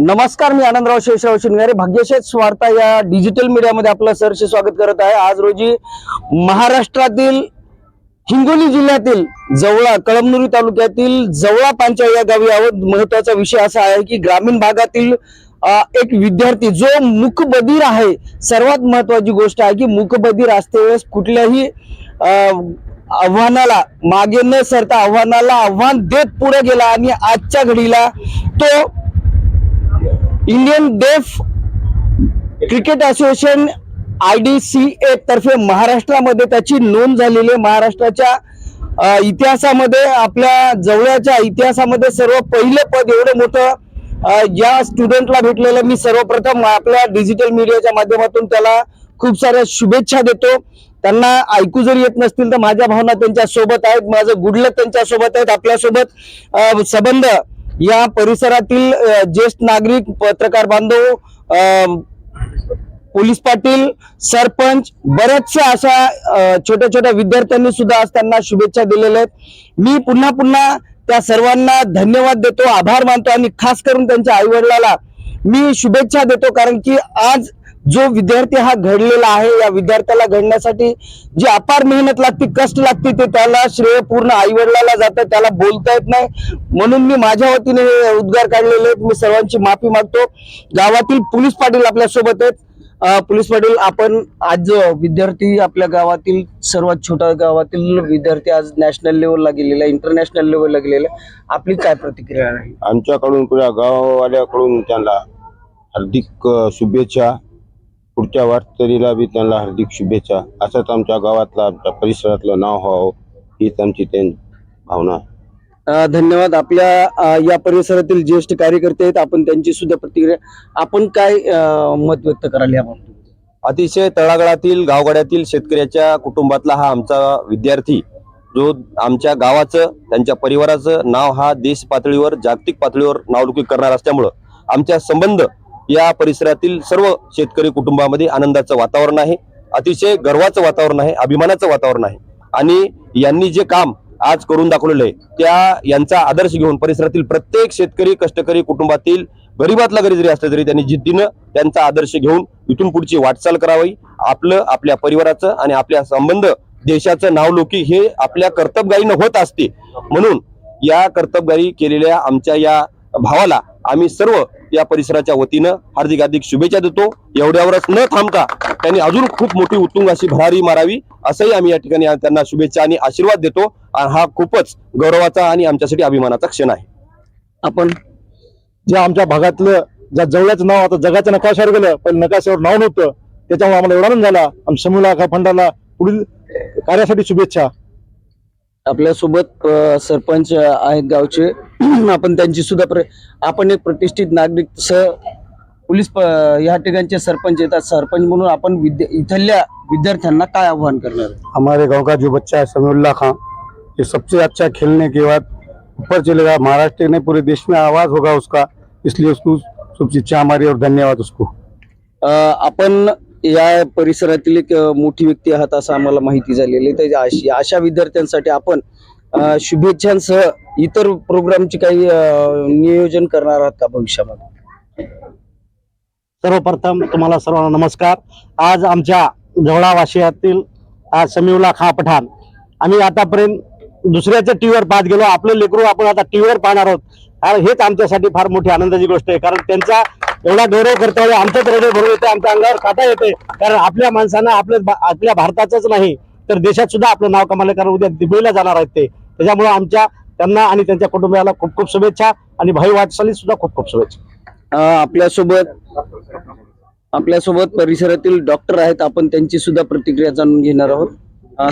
नमस्कार मी आनंदराव शेषराव शिंगारे भाग्यशेष वार्ता या डिजिटल मीडियामध्ये आपलं सरसे स्वागत करत आहे. आज रोजी महाराष्ट्रातील हिंगोली जिल्ह्यातील जवळा कळमनुरी तालुक्यातील जवळा पांचाळ या गावी आहोत. महत्त्वाचा विषय असा आहे की ग्रामीण भागातील एक विद्यार्थी जो मुकबधीर आहे सर्वात महत्वाची गोष्ट आहे की मूकबधीर असते वेळेस कुठल्याही आव्हानाला मागे न सरता आव्हानाला आव्हान देत पुढे गेला आणि आजच्या घडीला तो Indian deaf cricket association I D C A तर्फे महाराष्ट्रामध्ये त्याची नोंद झालेली आहे. महाराष्ट्राच्या इतिहासामध्ये आपल्या जवळच्या इतिहासामध्ये सर्व पहिलं पद एवढं मोठं या स्टुडंटला भेटलेलं. मी सर्वप्रथम आपल्या डिजिटल मीडियाच्या माध्यमातून त्याला खूप साऱ्या शुभेच्छा देतो. त्यांना ऐकू जरी येत नसतील तर माझ्या भावना त्यांच्यासोबत आहेत. माझं गुडलक त्यांच्यासोबत आहेत आपल्यासोबत. संबंध या परिसरातील ज्येष्ठ नागरिक पत्रकार बांधव पोलीस पाटील सरपंच बऱ्याचशा अशा छोट्या छोट्या विद्यार्थ्यांनी सुद्धा आज त्यांना शुभेच्छा दिलेल्या आहेत. मी पुन्हा पुन्हा त्या सर्वांना धन्यवाद देतो आभार मानतो आणि खास करून त्यांच्या आईवडिलाला मी शुभेच्छा देतो कारण की आज जो विद्यार्थी हा घडलेला आहे या विद्यार्थ्याला घडण्यासाठी जी अपार मेहनत लागते कष्ट लागते ते त्याला श्रेय पूर्ण आई वडिलाला जातं त्याला बोलता येत नाही. म्हणून मी माझ्या वतीने हे उद्गार काढलेले आहेत. मी सर्वांची माफी मागतो. गावातील पोलीस पाटील आपल्यासोबत आहेत. पोलीस पाटील आपण आज जो विद्यार्थी आपल्या गावातील सर्वात छोट्या गावातील विद्यार्थी आज नॅशनल लेवलला गेलेला इंटरनॅशनल लेवलला गेलेला आहे. आपली काय प्रतिक्रिया आहे आमच्याकडून पुढ्या गाववाल्याकडून त्यांना हार्दिक शुभेच्छा पुढच्या वाटतरीला बी त्यांना हार्दिक शुभेच्छा असंच आमच्या गावातलं आमच्या परिसरातलं नाव व्हावं हीच आमची त्यांची भावना आहे. धन्यवाद. आपल्या या परिसरातील ज्येष्ठ कार्यकर्ते आहेत. आपण त्यांची सुद्धा प्रतिक्रिया आपण काय मत व्यक्त कराल याबाबत अतिशय तळागाळातील गावगाड्यातील शेतकऱ्याच्या कुटुंबातला हा आमचा विद्यार्थी जो आमच्या गावाचं त्यांच्या परिवाराचं नाव हा देश पातळीवर जागतिक पातळीवर नावलौकिक करणार असल्यामुळं आमच्या संबंध या परिसरातील सर्व शेतकरी कुटुंबामध्ये आनंदाचं वातावरण आहे. अतिशय गर्वाचं वातावरण आहे अभिमानाचं वातावरण आहे. आणि यांनी जे काम आज करून दाखवलेलं आहे. त्या यांचा आदर्श घेऊन परिसरातील प्रत्येक शेतकरी कष्टकरी कुटुंबातील गरीबातला गरीब जरी असले तरी त्यांनी जिद्दीनं त्यांचा आदर्श घेऊन इथून पुढची वाटचाल करावी. आपलं आपल्या परिवाराचं आणि आपल्या संबंध देशाचं नावलौकिक हे आपल्या कर्तबगारीनं होत असते. म्हणून या कर्तबगारी केलेल्या आमच्या या भावाला आम्ही सर्व या परिसराच्या वतीनं हार्दिक हार्दिक शुभेच्छा देतो. एवढ्यावरच न थांबता त्यांनी अजून खूप मोठी उत्तुंग अशी भरारी मारावी असंही आम्ही या ठिकाणी त्यांना शुभेच्छा आणि आशीर्वाद देतो. आणि हा खूपच गौरवाचा आणि आमच्यासाठी अभिमानाचा क्षण आहे. आपण जे आमच्या भागातलं ज्या जवळचं नाव आता जगाच्या नकाशावर गेलं पण नकाशावर नाव नव्हतं त्याच्यामुळे आम्हाला एवढा आनंद झाला. शमीला का फंडाला पुढील कार्यासाठी शुभेच्छा. आपल्यासोबत सरपंच आहेत गावचे. आपण त्यांची सुद्धा प्र आपण एक प्रतिष्ठित नागरिक सह पोलीस या ठिकाणचे सरपंच येतात. सरपंच म्हणून आपण विद्या इथल्या विद्यार्थ्यांना काय आव्हान करणार? हमारे गांव का जो बच्चा है समीउल्ला खां ये सबसे अच्छा खेलने के बाद ऊपर चलेगा। महाराष्ट्र नहीं पूरे देश में आवाज होगा उसका इसलिए उसको शुभेच्छा हमारी और धन्यवाद उसको। आपण या परिसरातील एक मोठी व्यक्ती आहात असं आम्हाला माहिती झालेली आहे. तर अशी- अशा विद्यार्थ्यांसाठी आपण शुभेच्छांसह इतर प्रोग्रामचे काही नियोजन करणार आहात का भविष्यामध्ये? सर्वप्रथम तुम्हाला सर्वांना नमस्कार. आज आमच्या जवळा वाशियातील आज समीउल्ला खा पठाण आम्ही आतापर्यंत दुसऱ्याच्या टीव्हीवर पाहत गेलो आपलं लेकरू आपण आता टीव्हीवर पाहणार आहोत. आणि हेच आमच्यासाठी फार मोठी आनंदाची गोष्ट आहे. कारण त्यांचा एवढा गौरव कर्तव्य आमच्याच हृदय भरून येते आमच्या अंगावर काटा येते. कारण आपल्या माणसांना आपल्या आपल्या भारताचंच नाही तर देशात सुद्धा आपलं नाव कमाले कारण उद्या दिल्लीला जाणार आहेत ते. त्याच्यामुळे आमच्या त्यांना आणि त्यांच्या कुटुंबियाला खूप खूप शुभेच्छा आणि भाई वाटचालीस सुद्धा खूप खूप शुभेच्छा. आपल्यासोबत आपल्यासोबत परिसरातील डॉक्टर आहेत. आपण त्यांची सुद्धा प्रतिक्रिया जाणून घेणार आहोत.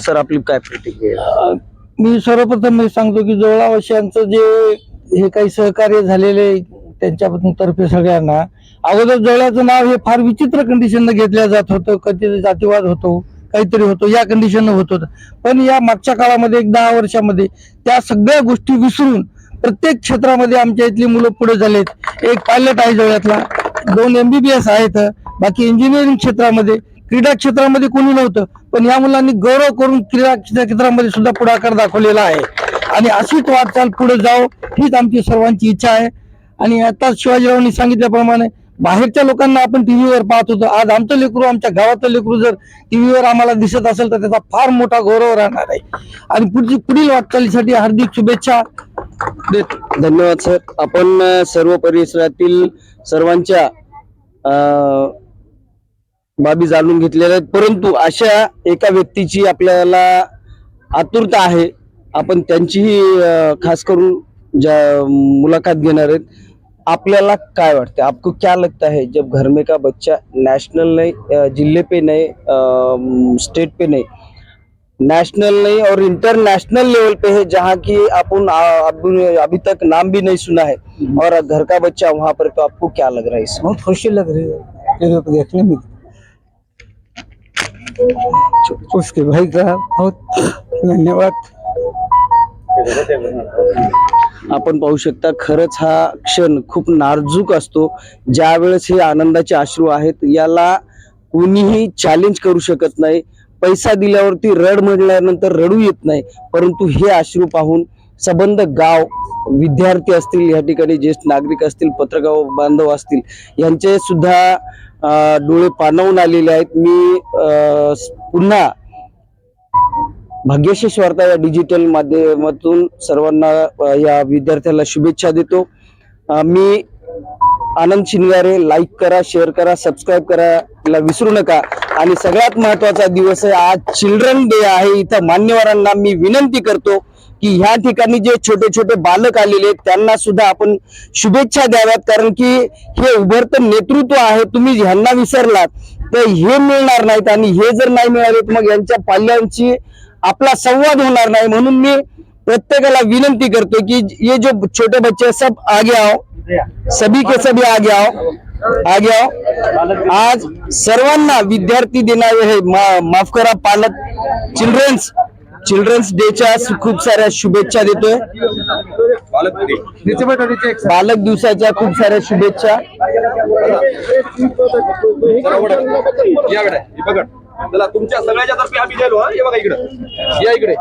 सर आपली काय प्रतिक्रिया? आहे? मी सर्वप्रथम हे सांगतो की जोळावाशांचं जे हे काही सहकार्य झालेले त्यांच्या तर्फे सगळ्यांना. अगोदर जोळ्याचं नाव हे फार विचित्र कंडिशननं घेतलं जात होतं कधी जातीवाद होतो काहीतरी होतो या कंडिशननं होत होतं. पण या मागच्या काळामध्ये एक दहा वर्षामध्ये त्या सगळ्या गोष्टी विसरून प्रत्येक क्षेत्रामध्ये आमच्या इथली मुलं पुढे झालेत. एक पायलट आहे जोळ्यातला दोन एमबीबीएस आहेत बाकी इंजिनिअरिंग क्षेत्रामध्ये क्रीडा क्षेत्रामध्ये कोणी नव्हतं. पण या मुलांनी गौरव करून क्रीडा क्षेत्रामध्ये सुद्धा पुढाकार दाखवलेला आहे. आणि अशीच वाटचाल पुढे जाओ हीच आमची सर्वांची इच्छा आहे. आणि आता शिवाजीरावांनी सांगितल्याप्रमाणे बाहेरच्या लोकांना आपण टीव्हीवर पाहत होतो. आज आमचं लेकरू आमच्या गावातलं लेकरू जर टीव्हीवर आम्हाला दिसत असेल तर त्याचा फार मोठा गौरव राहणार आहे. आणि पुढची पुढील वाटचालीसाठी हार्दिक शुभेच्छा देतो. धन्यवाद सर. आपण सर्व परिसरातील सर्वांच्या बाबी जाणून घेतलेल्या आहेत. परंतु अशा एका व्यक्तीची आपल्याला आतुरता आहे. आपण त्यांचीही खास करून ज्या मुलाखत घेणार आहेत. आपल्याला काय वाटतं? आपको क्या लगता है? जब घर में का बच्चा नेशनल नहीं अ, जिले पे नहीं स्टेट पे नहीं नेशनल नहीं और इंटरनेशनल लेवल पे है जहाँ की अपन आ, अभी तक नाम भी नहीं सुना है और घर का बच्चा वहाँ पर तो आपको क्या लग रहा है बहुत खुशी लग रही है। देखने में उसके भाई का बहुत धन्यवाद। आपण पाहू शकता खरंच हा क्षण खूप नाजूक असतो. ज्या वेळेस हे आनंदाचे अश्रू आहेत याला कोणीही चॅलेंज करू शकत नाही. पैसा दिल्यावरती रड म्हटल्यानंतर रडू येत नाही. परंतु हे अश्रू पाहून संबंध गाव विद्यार्थी असतील या ठिकाणी ज्येष्ठ नागरिक असतील पत्रकार बांधव असतील यांचे सुद्धा डोळे पाणवून आलेले आहेत. मी पुन्हा भाग्यशेष वार्ता या डिजिटल माध्यमातून सर्वांना या विद्यार्थ्याला शुभेच्छा देतो. मी आनंद शिनगारे लाईक करा शेअर करा सबस्क्राईब करायला विसरू नका. आणि सगळ्यात महत्त्वाचा दिवस आहे आज चिल्ड्रन डे आहे. इथं मान्यवरांना मी विनंती करतो की ह्या ठिकाणी जे छोटे छोटे बालक आलेले आहेत त्यांना सुद्धा आपण शुभेच्छा द्याव्यात. कारण की हे उभरतं नेतृत्व आहे तुम्ही ह्यांना विसरलात तर हे मिळणार नाहीत आणि हे जर नाही मिळाले तर मग यांच्या पाल्यांची आपला संवाद होणार नाही. म्हणून मी प्रत्येकाला विनंती करतो की ये जो छोटे बच्चे सब आगे आओ. सभी के सभी आगे आओ. आगे आओ. आज सर्वांना विद्यार्थी देणारे हे माफ करा पालक चिल्ड्रन्स चिल्ड्रन्स डेच्या खूप साऱ्या शुभेच्छा देतोय. बालक दिवसाच्या खूप साऱ्या शुभेच्छा. चला तुमच्या सगळ्याच्या तर्फे आम्ही गेलो हा? बघा इकडे. या इकडे.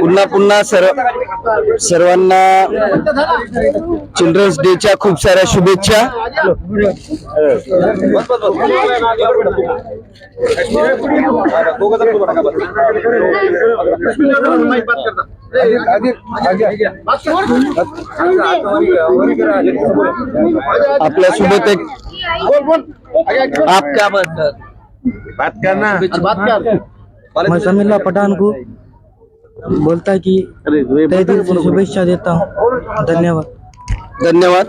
पुन्हा पुन्हा सर्व सर्वांना चिल्ड्रन्स डेच्या खूप साऱ्या शुभेच्छा. आपल्यासोबत एक आप क्या म्हणतात मैं समीला पठान को बोलता है कि तय दिल से शुभेच्छा देता हूँ। धन्यवाद। धन्यवाद।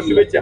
शुभेच्छा।